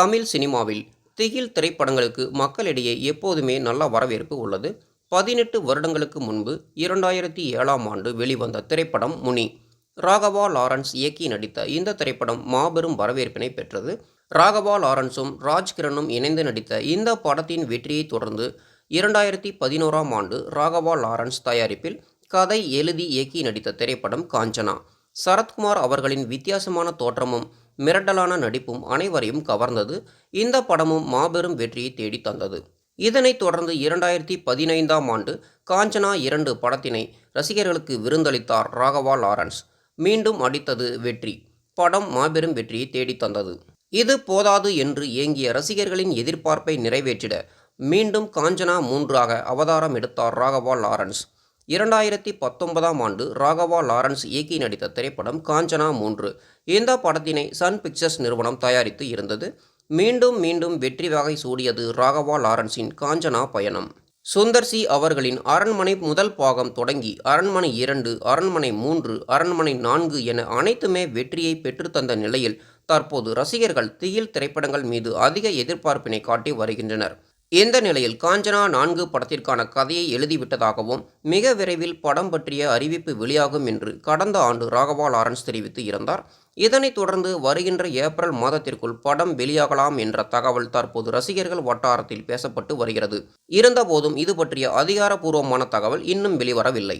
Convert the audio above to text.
தமிழ் சினிமாவில் திகில் திரைப்படங்களுக்கு மக்களிடையே எப்போதுமே நல்ல வரவேற்பு உள்ளது. பதினெட்டு வருடங்களுக்கு முன்பு இரண்டாயிரத்தி ஏழாம் ஆண்டு வெளிவந்த திரைப்படம் முனி. ராகவா லாரன்ஸ் இயக்கி நடித்த இந்த திரைப்படம் மாபெரும் வரவேற்பினை பெற்றது. ராகவா லாரன்ஸும் ராஜ்கிரனும் இணைந்து நடித்த இந்த படத்தின் வெற்றியை தொடர்ந்து இரண்டாயிரத்தி பதினோராம் ஆண்டு ராகவா லாரன்ஸ் தயாரிப்பில் கதை எழுதி இயக்கி நடித்த திரைப்படம் காஞ்சனா. சரத்குமார் அவர்களின் வித்தியாசமான தோற்றமும் மிரட்டலான நடிப்பும் அனைவரையும் கவர்ந்தது. இந்த படமும் மாபெரும் வெற்றியை தேடித் தந்தது. இதனைத் தொடர்ந்து இரண்டாயிரத்தி பதினைந்தாம் ஆண்டு காஞ்சனா இரண்டு படத்தினை ரசிகர்களுக்கு விருந்தளித்தார் ராகவா லாரன்ஸ். மீண்டும் அடித்தது வெற்றி. படம் மாபெரும் வெற்றியை தேடித் தந்தது. இது போதாது என்று ஏங்கிய ரசிகர்களின் எதிர்பார்ப்பை நிறைவேற்றிட மீண்டும் காஞ்சனா மூன்றாக அவதாரம் எடுத்தார் ராகவா லாரன்ஸ். இரண்டாயிரத்தி பத்தொன்பதாம் ஆண்டு ராகவா லாரன்ஸ் இயக்கி நடித்த திரைப்படம் காஞ்சனா மூன்று. இந்த படத்தினை சன் பிக்சர்ஸ் நிறுவனம் தயாரித்து இருந்தது. மீண்டும் மீண்டும் வெற்றி வகை சூடியது ராகவா லாரன்ஸின் காஞ்சனா பயணம். சுந்தர் சி அவர்களின் அரண்மனை முதல் பாகம் தொடங்கி அரண்மனை இரண்டு அரண்மனை மூன்று அரண்மனை நான்கு என அனைத்துமே வெற்றியை பெற்றுத்தந்த நிலையில் தற்போது ரசிகர்கள் திகில் திரைப்படங்கள் மீது அதிக எதிர்பார்ப்பினை காட்டி வருகின்றனர். இந்த நிலையில் காஞ்சனா நான்கு படத்திற்கான கதையை எழுதிவிட்டதாகவும் மிக விரைவில் படம் பற்றிய அறிவிப்பு வெளியாகும் என்று கடந்த ஆண்டு ராகவா லாரன்ஸ் தெரிவித்து இருந்தார். இதனைத் தொடர்ந்து வருகின்ற ஏப்ரல் மாதத்திற்குள் படம் வெளியாகலாம் என்ற தகவல் தற்போது ரசிகர்கள் வட்டாரத்தில் பேசப்பட்டு வருகிறது. இருந்தபோதும் இது பற்றிய அதிகாரப்பூர்வமான தகவல் இன்னும் வெளிவரவில்லை.